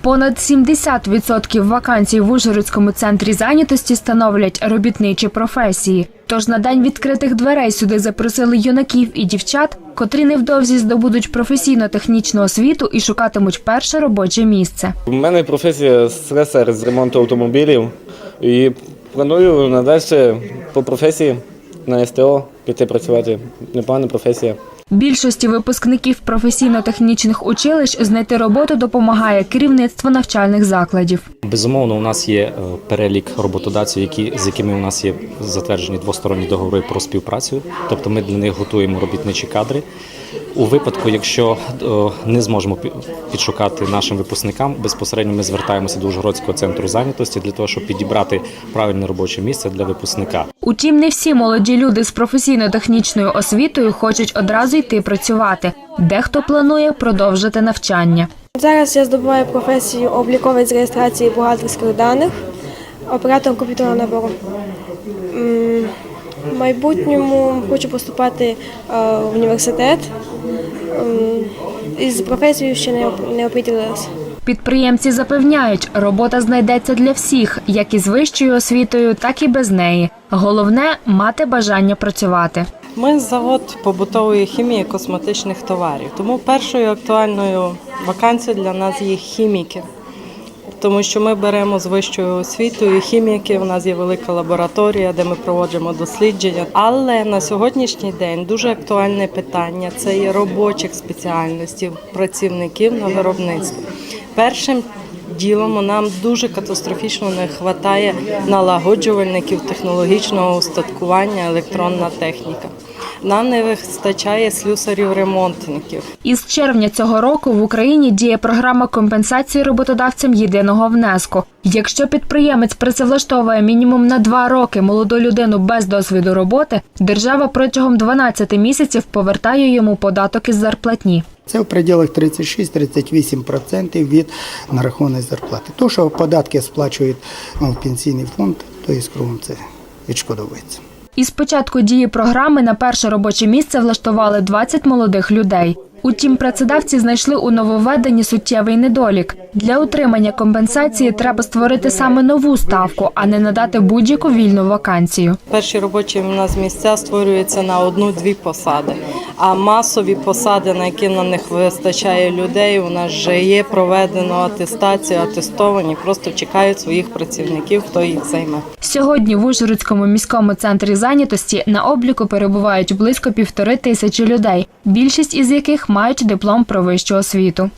Понад 70% вакансій в Ужгородському центрі зайнятості становлять робітничі професії. Тож на день відкритих дверей сюди запросили юнаків і дівчат, котрі невдовзі здобудуть професійно-технічну освіту і шукатимуть перше робоче місце. У мене професія слесар з ремонту автомобілів і планую надалі по професії на СТО піти працювати. Непогана професія. Більшості випускників професійно-технічних училищ знайти роботу допомагає керівництво навчальних закладів. Безумовно, у нас є е, перелік роботодавців, які з якими у нас є затверджені двосторонні договори про співпрацю. Тобто ми для них готуємо робітничі кадри. У випадку, якщо е, не зможемо пі- підшукати нашим випускникам, безпосередньо ми звертаємося до Ужгородського центру зайнятості для того, щоб підібрати правильне робоче місце для випускника. Утім, не всі молоді люди з професійно-технічною освітою хочуть одразу йти працювати. Дехто планує продовжити навчання. Зараз я здобуваю професію обліковець з реєстрації бухгалтерських даних, оператор комп'ютерного набору. В майбутньому хочу поступати е, в університет. Із професією ще не не оприділилася. Підприємці запевняють, робота знайдеться для всіх, як із вищою освітою, так і без неї. Головне мати бажання працювати. Ми завод побутової хімії косметичних товарів. Тому першою актуальною вакансією для нас є хіміки. Тому що ми беремо з вищою освітою хіміки. У нас є велика лабораторія, де ми проводимо дослідження. Але на сьогоднішній день дуже актуальне питання це є робочих спеціальностей працівників на виробництві. Першим ділом нам дуже катастрофічно не вистачає налагоджувальників технологічного устаткування, електронна техніка. Нам не вистачає слюсарів-ремонтників. Із червня цього року в Україні діє програма компенсації роботодавцям єдиного внеску. Якщо підприємець працевлаштовує мінімум на два роки молоду людину без досвіду роботи, держава протягом 12 місяців повертає йому податок із зарплатні. Це в пределах 36-38% від нарахованої зарплати. То, що податки сплачують ну, в пенсійний фонд, то і кругом це відшкодовується. Із початку дії програми на перше робоче місце влаштували 20 молодих людей. Утім, працедавці знайшли у нововведенні суттєвий недолік. Для отримання компенсації треба створити саме нову ставку, а не надати будь-яку вільну вакансію. Перші робочі у нас місця створюються на одну-дві посади. А масові посади, на які на них вистачає людей, у нас вже є проведено атестацію, атестовані, просто чекають своїх працівників, хто їх займе. Сьогодні в Ужгородському міському центрі зайнятості на обліку перебувають близько півтори тисячі людей, більшість із яких мають диплом про вищу освіту.